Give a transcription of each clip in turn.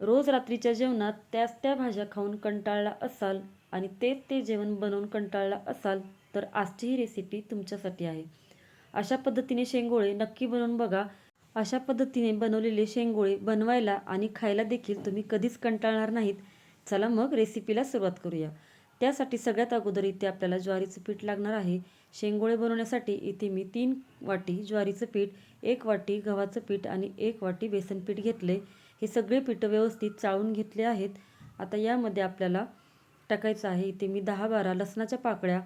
रोज रात्रीच्या जेवणात त्याच त्या भाज्या खाऊन कंटाळला असाल आणि तेच ते जेवण बनवून कंटाळला असाल तर आजची ही रेसिपी तुमच्यासाठी आहे. अशा पद्धतीने शेंगोळे नक्की बनवून बघा. अशा पद्धतीने बनवलेले शेंगोळे बनवायला आणि खायला देखील तुम्ही कधीच कंटाळणार नाहीत. चला मग रेसिपीला सुरुवात करूया. त्यासाठी सगळ्यात अगोदर इथे आपल्याला ज्वारीचं पीठ लागणार आहे. शेंगोळे बनवण्यासाठी इथे मी तीन वाटी ज्वारीचं पीठ एक वाटी गव्हाचं पीठ आणि एक वाटी बेसन पीठ घेतले हे सगळे पिठं व्यवस्थित चाळून घेतले आहेत. आता यामध्ये आपल्याला टाकायचं आहे. इथे मी दहा बारा लसणाच्या पाकळ्या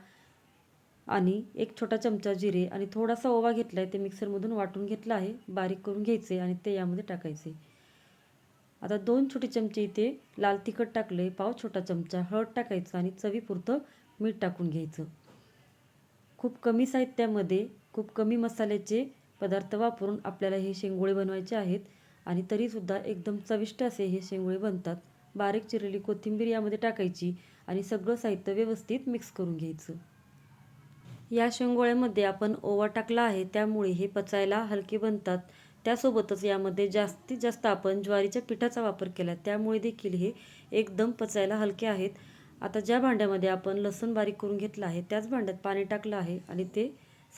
आणि एक छोटा चमचा जिरे आणि थोडासा ओवा घेतला आहे ते मिक्सरमधून वाटून घेतला आहे. बारीक करून घ्यायचे आणि ते यामध्ये टाकायचे. आता दोन छोटे चमचे इथे लाल तिखट टाकले पाव छोटा चमचा हळद टाकायचं आणि चवीपुरतं मीठ टाकून घ्यायचं. खूप कमी साहित्यामध्ये खूप कमी मसाल्याचे पदार्थ वापरून आपल्याला हे शेंगोळे बनवायचे आहेत. आणि तरीसुद्धा एकदम चविष्ट असे हे शेंगोळे बनतात. बारीक चिरलेली कोथिंबीर यामध्ये टाकायची आणि सगळं साहित्य व्यवस्थित मिक्स करून घ्यायचं. या शेंगोळ्यामध्ये आपण ओवा टाकला आहे त्यामुळे हे पचायला हलके बनतात. त्यासोबतच यामध्ये जास्तीत जास्त आपण ज्वारीच्या पिठाचा वापर केला त्यामुळे देखील हे एकदम पचायला हलके आहेत. आता ज्या भांड्यामध्ये आपण लसूण बारीक करून घेतलं आहे त्याच भांड्यात पाणी टाकलं आहे आणि ते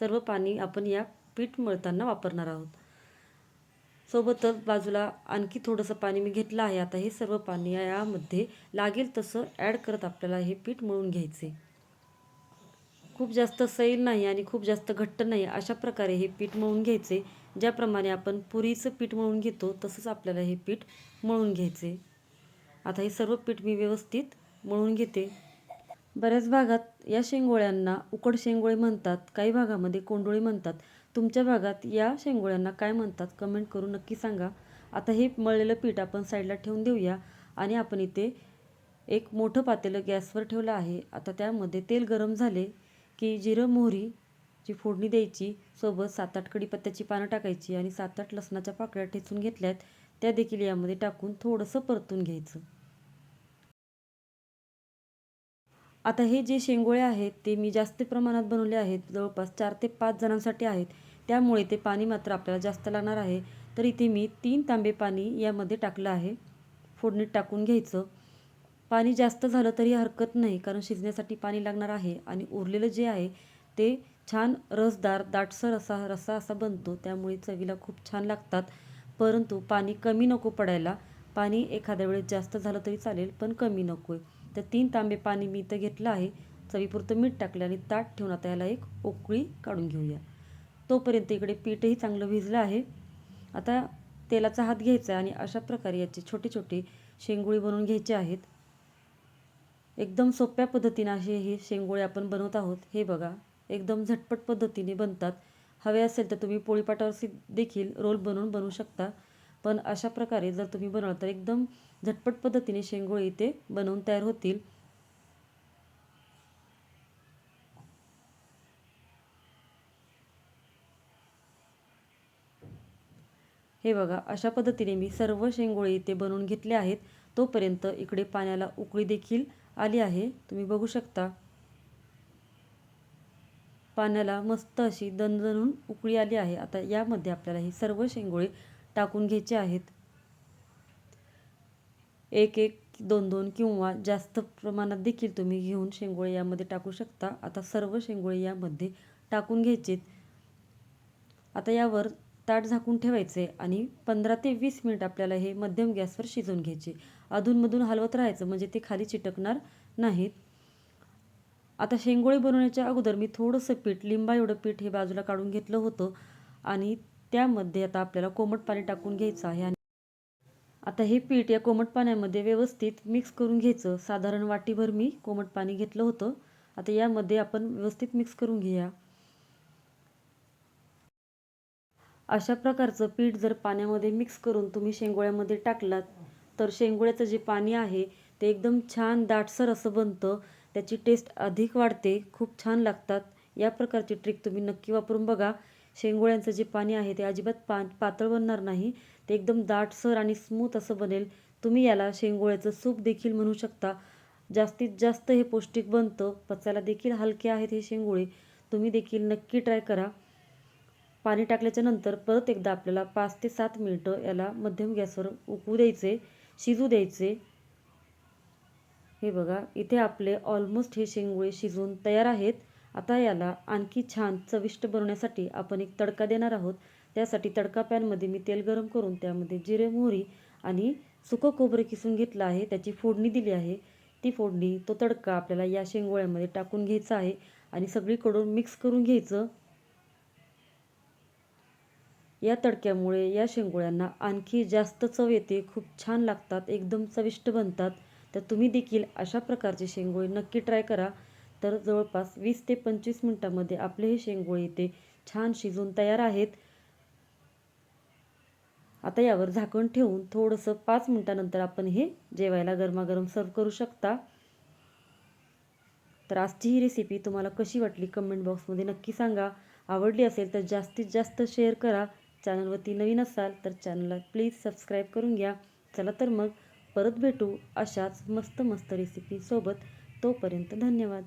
सर्व पाणी आपण या पीठ मळताना वापरणार आहोत. सोबतच बाजूला आणखी थोडंसं पाणी मी घेतलं आहे. आता हे सर्व पाणी यामध्ये लागेल तसं ॲड करत आपल्याला हे पीठ मळून घ्यायचे. खूप जास्त सैल नाही आणि खूप जास्त घट्ट नाही अशा प्रकारे हे पीठ मळून घ्यायचे. ज्याप्रमाणे आपण पुरीचं पीठ मळून घेतो तसंच आपल्याला हे पीठ मळून घ्यायचे. आता हे सर्व पीठ मी व्यवस्थित मळून घेते. बऱ्याच भागात या शेंगोळ्यांना उकड शेंगोळे म्हणतात काही भागामध्ये कोंडोळी म्हणतात. तुमच्या भागात या शेंगोळ्यांना काय म्हणतात कमेंट करून नक्की सांगा. आता हे मळलेलं पीठ आपण साईडला ठेवून देऊया आणि आपण इथे एक मोठं पातेलं गॅसवर ठेवलं आहे. आता त्यामध्ये तेल गरम झाले की जिरं मोहरी जी फोडणी द्यायची सोबत सात आठ कढीपत्त्याची पानं टाकायची आणि सात आठ लसणाच्या पाकळ्या ठेचून घेतल्यात. त्या देखील यामध्ये टाकून थोडंसं परतून घ्यायचं. आता हे जे शेंगोळे आहेत ते मी जास्त प्रमाणात बनवले आहेत जवळपास चार ते पाच जणांसाठी आहेत. त्यामुळे ते पाणी मात्र आपल्याला जास्त लागणार आहे. तर इथे मी तीन तांबे पाणी यामध्ये टाकलं आहे. फोडणीत टाकून घ्यायचं. पाणी जास्त झालं तरी हरकत नाही कारण शिजण्यासाठी पाणी लागणार आहे आणि उरलेलं जे आहे ते छान रसदार दाटसर असा रस्सा असा बनतो. त्यामुळे चवीला खूप छान लागतात. परंतु पाणी कमी नको पडायला पाणी एखाद्या वेळेस जास्त झालं तरी चालेल पण कमी नको आहे तर तीन तांबे पाणी मी इथं घेतलं आहे. चवीपुरतं मीठ टाकलं आणि ताट ठेवून आता याला एक उकळी काढून घेऊया. तोपर्यंत इकडे पीठही चांगलं भिजलं आहे. आता तेलाचा हात घ्यायचा आणि अशा प्रकारे याचे छोटे छोटे शेंगोळी बनवून घ्यायचे आहेत. एकदम सोप्या पद्धतीने असे हे शेंगोळे आपण बनवत आहोत. हे बघा एकदम झटपट पद्धतीने बनतात. हवे असेल तर तुम्ही पोळीपाटावर देखील रोल बनवून बनवू शकता. पण अशा प्रकारे जर तुम्ही बनवलं तर एकदम झटपट पद्धतीने शेंगोळे इथे बनवून तयार होतील. हे बघा अशा पद्धतीने मी सर्व शेंगोळे इथे बनवून घेतले आहेत. तोपर्यंत इकडे पाण्याला उकळी देखील आली आहे. तुम्ही बघू शकता. पाण्याला मस्त अशी दणदणून उकळी आली आहे. आता यामध्ये आपल्याला हे सर्व शेंगोळे टाकून घ्यायचे आहेत. एक एक दोन दोन किंवा जास्त प्रमाणात देखील तुम्ही घेऊन शेंगोळे यामध्ये टाकू शकता. आता सर्व शेंगोळे यामध्ये टाकून घ्यायचेत. आता यावर ताट झाकून ठेवायचे आणि पंधरा ते वीस मिनिट आपल्याला हे मध्यम गॅसवर शिजवून घ्यायचे. अधूनमधून हलवत राहायचं म्हणजे ते खाली चिटकणार नाहीत. आता शेंगोळे बनवण्याच्या अगोदर मी थोडंसं पीठ लिंबा एवढं पीठ हे बाजूला काढून घेतलं होतं आणि त्यामध्ये आता आपल्याला कोमट पाणी टाकून घ्यायचं आहे आणि आता हे पीठ या कोमट पाण्यामध्ये व्यवस्थित मिक्स करून घ्यायचं. साधारण वाटीभर मी कोमट पाणी घेतलं होतं. आता यामध्ये आपण व्यवस्थित मिक्स करून घेऊया. अशा प्रकारचं पीठ जर पाण्यामध्ये मिक्स करून तुम्ही शेंगोळ्यामध्ये टाकलात तर शेंगोळ्याचं जे पाणी आहे ते एकदम छान दाटसर असं बनतं. त्याची टेस्ट अधिक वाढते खूप छान लागतात. या प्रकारची ट्रिक तुम्ही नक्की वापरून बघा. शेंगोळ्यांचं जे पाणी आहे ते अजिबात पा पातळ बनणार नाही. ते एकदम दाटसर आणि स्मूथ असं बनेल. तुम्ही याला शेंगोळ्याचं सूप देखील म्हणू शकता. जास्तीत जास्त हे पौष्टिक बनतं. पचायला देखील हलके आहेत हे शेंगोळे. तुम्ही देखील नक्की ट्राय करा. पाणी टाकल्याच्या नंतर परत एकदा आपल्याला पाच ते सात मिनटं याला मध्यम गॅसवर उकळू द्यायचे शिजू द्यायचे. हे बघा इथे आपले ऑलमोस्ट हे शेंगोळे शिजून तयार आहेत. आता याला आणखी छान चविष्ट बनवण्यासाठी आपण एक तडका देणार आहोत. त्यासाठी तडका पॅनमध्ये मी तेल गरम करून त्यामध्ये जिरे मोहरी आणि सुकं खोबरं किसून घेतलं आहे. त्याची फोडणी दिली आहे. ती फोडणी तो तडका आपल्याला या शेंगोळ्यामध्ये टाकून घ्यायचा आहे आणि सगळीकडून मिक्स करून घ्यायचं. या तडक्यामुळे या शेंगोळ्यांना आणखी जास्त चव येते खूप छान लागतात एकदम चविष्ट बनतात. तर तुम्ही देखील अशा प्रकारचे शेंगोळे नक्की ट्राय करा. तर जवळपास वीस ते पंचवीस मिनटामध्ये आपले हे शेंगोळे इथे छान शिजून तयार आहेत. आता यावर झाकण ठेवून थोडंसं पाच मिनटानंतर आपण हे जेवायला गरमागरम सर्व करू शकता. तर आजची ही रेसिपी तुम्हाला कशी वाटली कमेंट बॉक्समध्ये नक्की सांगा. आवडली असेल तर जास्तीत जास्त शेअर करा. चॅनलवरती नवीन असाल तर चॅनलला प्लीज सबस्क्राईब करून घ्या. चला तर मग परत भेटू अशाच मस्त मस्त रेसिपीसोबत तोपर्यंत धन्यवाद.